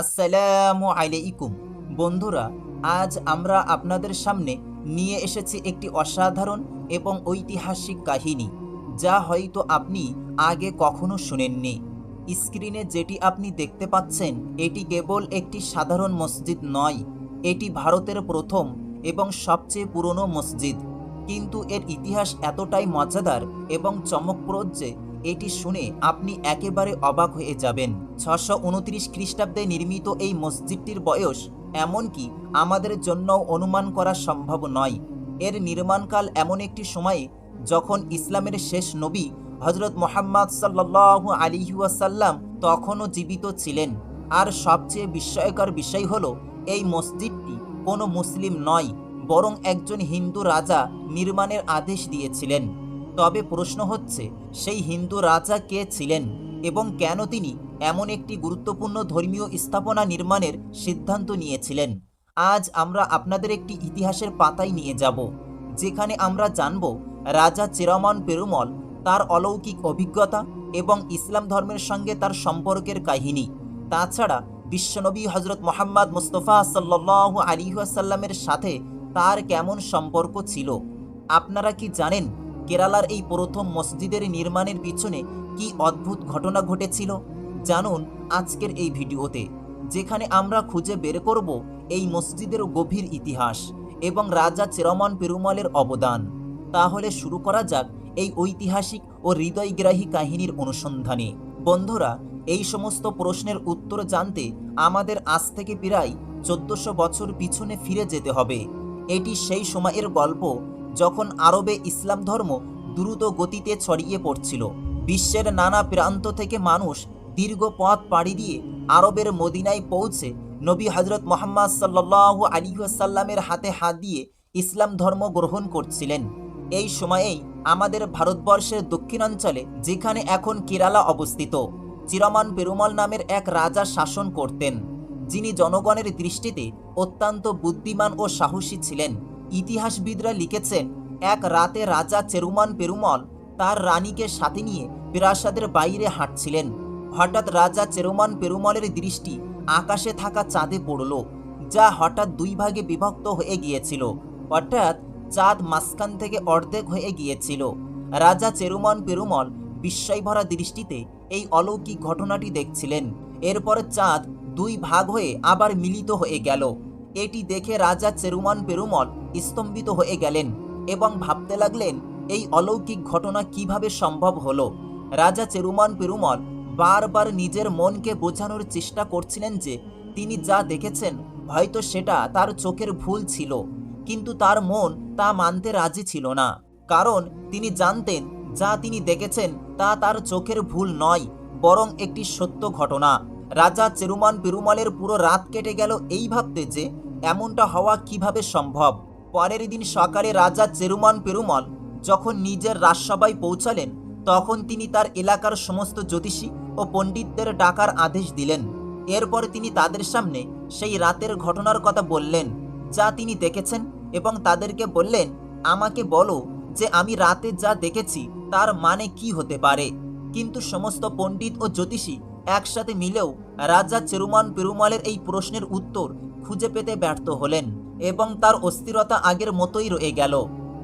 আসসালামু আলাইকুম। বন্ধুরা, আজ আমরা আপনাদের সামনে নিয়ে এসেছি একটি অসাধারণ এবং ঐতিহাসিক কাহিনী, যা হয়তো আপনি আগে কখনো শুনেননি। স্ক্রিনে যেটি আপনি দেখতে পাচ্ছেন, এটি কেবল একটি সাধারণ মসজিদ নয়, এটি ভারতের প্রথম এবং সবচেয়ে পুরনো মসজিদ। কিন্তু এর ইতিহাস এতটাই মজাদার এবং চমকপ্রদ যে এটি শুনে আপনি একেবারে অবাক হয়ে যাবেন। ছশো উনত্রিশ খ্রিস্টাব্দে নির্মিত এই মসজিদটির বয়স এমনকি আমাদের জন্যও অনুমান করা সম্ভব নয়। এর নির্মাণকাল এমন একটি সময়ে যখন ইসলামের শেষ নবী হজরত মোহাম্মদ সাল্লাহ আলিহাসাল্লাম তখনও জীবিত ছিলেন। আর সবচেয়ে বিস্ময়কর বিষয় হল, এই মসজিদটি কোনো মুসলিম নয়, বরং একজন হিন্দু রাজা নির্মাণের আদেশ দিয়েছিলেন। তবে প্রশ্ন হচ্ছে, সেই হিন্দু রাজা কে ছিলেন এবং কেন তিনি এমন একটি গুরুত্বপূর্ণ ধর্মীয় স্থাপনা নির্মাণের সিদ্ধান্ত নিয়েছিলেন? আজ আমরা আপনাদের একটি ইতিহাসের পাতায় নিয়ে যাব, যেখানে আমরা জানব রাজা চিরমন পেরুমল তার অলৌকিক অভিজ্ঞতা এবং ইসলাম ধর্মের সঙ্গে তার সম্পর্কের কাহিনী। তাছাড়া বিশ্বনবী হজরত মোহাম্মদ মুস্তফা সাল্লাহ আলিহাসাল্লামের সাথে তার কেমন সম্পর্ক ছিল, আপনারা কি জানেন কেরালার এই প্রথম মসজিদের নির্মাণের পিছনে কি অদ্ভুত ঘটনা ঘটেছিল? জানুন আজকের এই ভিডিওতে, যেখানে আমরা খুঁজে বের করব এই মসজিদের গভীর ইতিহাস এবং রাজা চেরমন পেরুমলের অবদান। তাহলে শুরু করা যাক এই ঐতিহাসিক ও হৃদয়গ্রাহী কাহিনীর অনুসন্ধানে। বন্ধুরা, এই সমস্ত প্রশ্নের উত্তর জানতে আমাদের আজ থেকে প্রায় চোদ্দশো বছর পিছনে ফিরে যেতে হবে। এটি সেই সময়ের গল্প যখন আরবে ইসলাম ধর্ম দ্রুত গতিতে ছড়িয়ে পড়ছিল, বিশ্বের নানা প্রান্ত থেকে মানুষ দীর্ঘ পথ পাড়ি দিয়ে আরবের মদিনায় পৌঁছে নবী হজরত মোহাম্মদ সাল্লাহ আলিহাসাল্লামের হাতে হাত দিয়ে ইসলাম ধর্ম গ্রহণ করছিলেন। এই সময়েই আমাদের ভারতবর্ষের দক্ষিণাঞ্চলে, যেখানে এখন কেরালা অবস্থিত, চিরমান পেরুমল নামের এক রাজা শাসন করতেন, যিনি জনগণের দৃষ্টিতে অত্যন্ত বুদ্ধিমান ও সাহসী ছিলেন। ইতিহাসবিদরা লিখেছেন, এক রাতে রাজা চেরুমান পেরুমল তার রানীকে সাথে নিয়ে প্রাসাদের বাইরে হাঁটছিলেন। হঠাৎ রাজা চেরুমান পেরুমলের দৃষ্টি আকাশে থাকা চাঁদে পড়ল, যা হঠাৎ দুই ভাগে বিভক্ত হয়ে গিয়েছিল। অর্থাৎ চাঁদ মাঝখান থেকে অর্ধেক হয়ে গিয়েছিল। রাজা চেরুমান পেরুমল বিস্ময়ভরা দৃষ্টিতে এই অলৌকিক ঘটনাটি দেখছিলেন। এরপর চাঁদ দুই ভাগ হয়ে আবার মিলিত হয়ে গেল। এটি দেখে রাজা চেরুমান পেরুমল স্তম্ভিত হয়ে গেলেন এবং ভাবতে লাগলেন, এই অলৌকিক ঘটনা কীভাবে সম্ভব হলো? রাজা চেরুমান পেরুমল বারবার নিজের মনকে বোঝানোর চেষ্টা করছিলেন যে তিনি যা দেখেছেন, হয়তো সেটা তার চোখের ভুল ছিল, কিন্তু তার মন তা মানতে রাজি ছিল না। কারণ তিনি জানতেন, যা তিনি দেখেছেন তা তার চোখের ভুল নয়, বরং একটি সত্য ঘটনা। রাজা চেরুমান পেরুমলের পুরো রাত কেটে গেল এই ভাবতে যে এমনটা হওয়া কীভাবে সম্ভব। পরের দিন সকালে রাজা চেরুমান পেরুমল যখন নিজের রাজসভায় পৌঁছালেন, তখন তিনি তার এলাকার সমস্ত জ্যোতিষী ও পণ্ডিতদের ডাকার আদেশ দিলেন। এরপর তিনি তাদের সামনে সেই রাতের ঘটনার কথা বললেন, যা তিনি দেখেছেন এবং তাদেরকে বললেন, আমাকে বলো যে আমি রাতে যা দেখেছি তার মানে কি হতে পারে? কিন্তু সমস্ত পণ্ডিত ও জ্যোতিষী একসাথে মিলেও রাজা চেরুমান পেরুমালের এই প্রশ্নের উত্তর খুঁজে পেতে ব্যর্থ হলেন এবং তার অস্থিরতা আগের মতোই রয়ে গেল।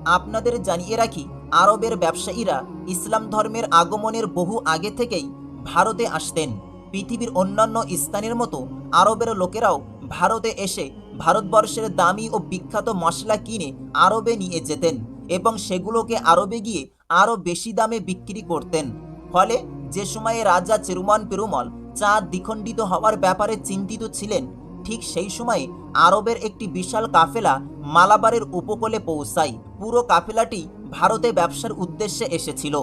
আপনাদের জানিয়ে রাখি, আরবের ব্যবসায়ীরা ইসলাম ধর্মের আগমনের বহু আগে থেকেই ভারতে আসতেন। পৃথিবীর অন্যান্য স্থানের মতো আরবের লোকেরাও ভারতে এসে ভারতবর্ষের দামি ও বিখ্যাত মশলা কিনে আরবে নিয়ে যেতেন এবং সেগুলোকে আরবে গিয়ে আরও বেশি দামে বিক্রি করতেন। ফলে যে সময়ে রাজা চেরুমান পেরুমল চাঁদ দ্বিখণ্ডিত হওয়ার ব্যাপারে চিন্তিত ছিলেন, ঠিক সেই সময়ে আরবের একটি বিশাল কাফেলা মালাবারের উপকূলে পৌঁছায়। পুরো কাফেলাটি ভারতে ব্যবসার উদ্দেশ্যে এসেছিল।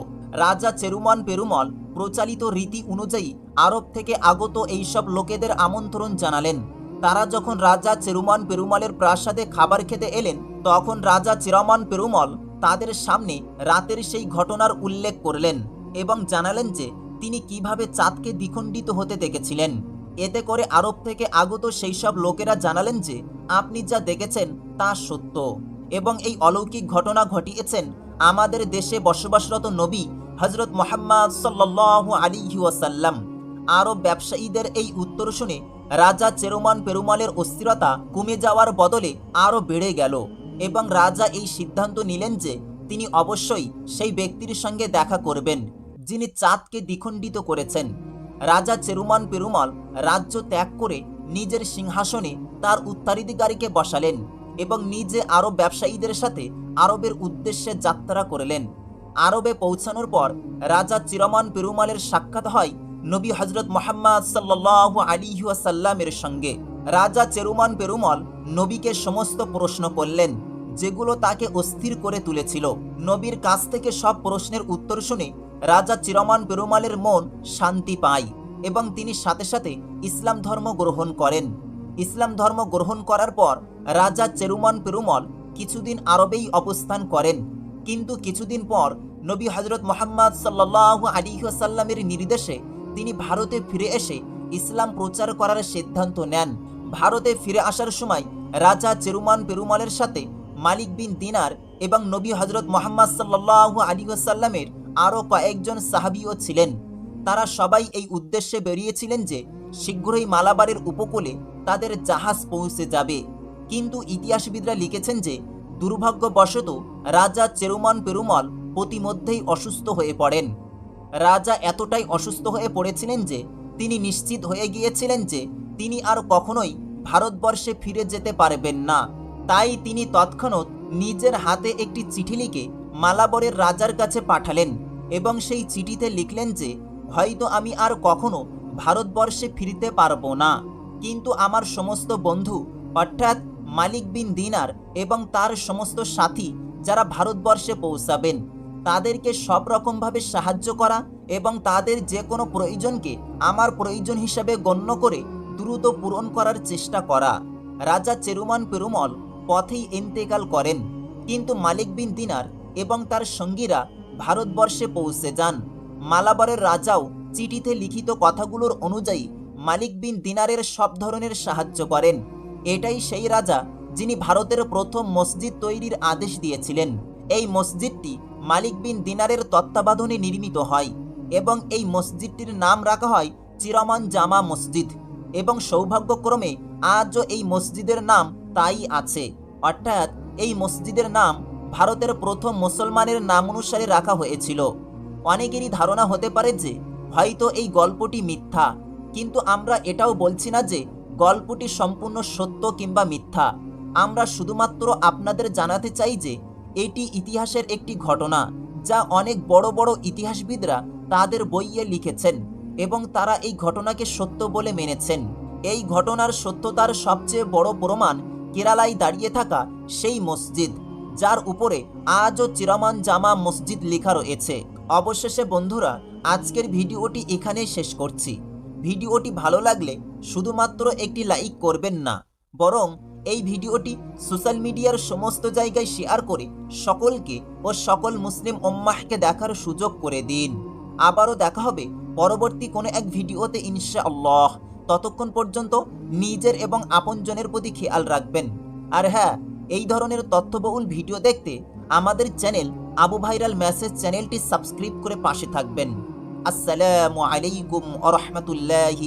রাজা চেরুমান পেরুমল প্রচালিত রীতি অনুযায়ী আরব থেকে আগত এইসব লোকেদের আমন্ত্রণ জানালেন। তারা যখন রাজা চেরুমান পেরুমলের প্রাসাদে খাবার খেতে এলেন, তখন রাজা চেরমান পেরুমল তাদের সামনে রাতের সেই ঘটনার উল্লেখ করলেন। এবং জানালেন যে, তিনি কীভাবে চাঁদকে দ্বিখণ্ডিত হতে দেখেছিলেন। এতে করে আরব থেকে আগত সেই সব লোকেরা জানালেন যে, আপনি যা দেখেছেন তা সত্য। এবং এই অলৌকিক ঘটনা ঘটিয়েছেন আমাদের দেশে বসবাসরত নবী হজরত মোহাম্মদ সাল্লাহ আলী ওয়াসাল্লাম। আরব ব্যবসায়ীদের এই উত্তর শুনে রাজা চেরোমান পেরুমালের অস্থিরতা কমে যাওয়ার বদলে আরও বেড়ে গেল এবং রাজা এই সিদ্ধান্ত নিলেন যে, তিনি অবশ্যই সেই ব্যক্তির সঙ্গে দেখা করবেন। যিনি চাঁদকে দ্বিখণ্ডিত করেছেন। রাজা চেরুমান পেরুমাল রাজ্য ত্যাগ করে নিজের সিংহাসনে তার উত্তরাধিকারীকে বসালেন এবং নিজে আরব ব্যবসায়ীদের সাথে আরবের উদ্দেশ্যে যাত্রা করলেন। আরবে পৌঁছানোর পর রাজা চিরমান পেরুমালের সাক্ষাৎ হয় নবী হজরত মোহাম্মদ সাল্লাহ আলিহাসাল্লামের সঙ্গে। রাজা চেরুমান পেরুমল নবীকে সমস্ত প্রশ্ন করলেন, যেগুলো তাকে অস্থির করে তুলেছিল। নবীর কাছ থেকে সব প্রশ্নের উত্তর শুনে রাজা চিরমান পেরুমালের মন শান্তি পায় এবং তিনি সাথে সাথে ইসলাম ধর্ম গ্রহণ করেন। ইসলাম ধর্ম গ্রহণ করার পর রাজা চেরুমান পেরুমল কিছুদিন আরবেই অবস্থান করেন। কিন্তু কিছুদিন পর নবী হজরত মোহাম্মদ সাল্লাহ আলিহাসাল্লামের নির্দেশে তিনি ভারতে ফিরে এসে ইসলাম প্রচার করার সিদ্ধান্ত নেন। ভারতে ফিরে আসার সময় রাজা চেরুমান পেরুমালের সাথে মালিক বিন দিনার এবং নবী হজরত মোহাম্মদ সাল্লাহ আলিহাসাল্লামের আরও কয়েকজন সাহাবিও ছিলেন। তারা সবাই এই উদ্দেশ্যে বেরিয়েছিলেন যে শীঘ্রই মালাবারের উপকূলে তাদের জাহাজ পৌঁছে যাবে। কিন্তু ইতিহাসবিদরা লিখেছেন যে দুর্ভাগ্যবশত রাজা চেরুমন পেরুমল প্রতিমধ্যেই অসুস্থ হয়ে পড়েন। রাজা এতটাই অসুস্থ হয়ে পড়েছিলেন যে তিনি নিশ্চিত হয়ে গিয়েছিলেন যে তিনি আর কখনোই ভারতবর্ষে ফিরে যেতে পারবেন না। তাই তিনি তৎক্ষণাৎ নিজের হাতে একটি চিঠি লিখে মালাবরের রাজার কাছে পাঠালেন এবং সেই চিঠিতে লিখলেন যে, হয়তো আমি আর কখনো ভারতবর্ষে ফিরতে পারব না। কিন্তু আমার সমস্ত বন্ধু, অর্থাৎ মালিক বিন দিনার এবং তার সমস্ত সাথী যারা ভারতবর্ষে পৌঁছাবেন, তাদেরকে সব রকমভাবে সাহায্য করা এবং তাদের যে কোনো প্রয়োজনকে আমার প্রয়োজন হিসাবে গণ্য করে দ্রুত পূরণ করার চেষ্টা করা। রাজা চেরুমান পেরুমল পথেই ইন্তেকাল করেন। কিন্তু মালিক বিন দিনার এবং তার সঙ্গীরা ভারতবর্ষে পৌঁছে যান। মালাবারের রাজাও চিঠিতে লিখিত কথাগুলোর অনুযায়ী মালিক বিন দিনারের সব ধরনের সাহায্য করেন। এটাই সেই রাজা যিনি ভারতের প্রথম মসজিদ তৈরির আদেশ দিয়েছিলেন। এই মসজিদটি মালিক বিন দিনারের তত্ত্বাবধানে নির্মিত হয় এবং এই মসজিদটির নাম রাখা হয় চিরমান জামা মসজিদ এবং সৌভাগ্যক্রমে আজও এই মসজিদের নাম তাই আছে। অর্থাৎ এই মসজিদের নাম ভারতের প্রথম মুসলমানের নাম অনুসারে রাখা হয়েছিল। অনেকেরই ধারণা হতে পারে যে, হয়তো এই গল্পটি মিথ্যা। কিন্তু আমরা এটাও বলছি না যে, গল্পটি সম্পূর্ণ সত্য কিংবা মিথ্যা। আমরা শুধুমাত্র আপনাদের জানাতে চাই যে, এটি ইতিহাসের একটি ঘটনা, যা অনেক বড় বড় ইতিহাসবিদরা তাদের বইয়ে লিখেছেন এবং তারা এই ঘটনাকে সত্য বলে মেনেছেন। এই ঘটনার সত্যতার সবচেয়ে বড় প্রমাণ কেরালায় দাঁড়িয়ে থাকা সেই মসজিদ। যার উপরে আজও চিরমান জামা মসজিদ লেখা রয়েছে। অবশেষে, বন্ধুরা, আজকের ভিডিওটি এখানেই শেষ করছি। ভিডিওটি ভালো লাগলে শুধুমাত্র একটি লাইক করবেন না, বরং এই ভিডিওটি সোশ্যাল মিডিয়ার সমস্ত জায়গায় শেয়ার করে সকলকে ও সকল মুসলিম ওম্মাহকে দেখার সুযোগ করে দিন। আবারও দেখা হবে পরবর্তী কোনো এক ভিডিওতে, ইনশাআল্লাহ। ততক্ষণ পর্যন্ত নিজের এবং আপনজনের প্রতি খেয়াল রাখবেন। আর হ্যাঁ এই ধরনের তথ্যবহুল ভিডিও দেখতে আমাদের চ্যানেল আবু ভাইরাল মেসেজ চ্যানেলটি সাবস্ক্রাইব করে পাশে থাকবেন। আসসালামু আলাইকুম আ রহমতুল্লাহি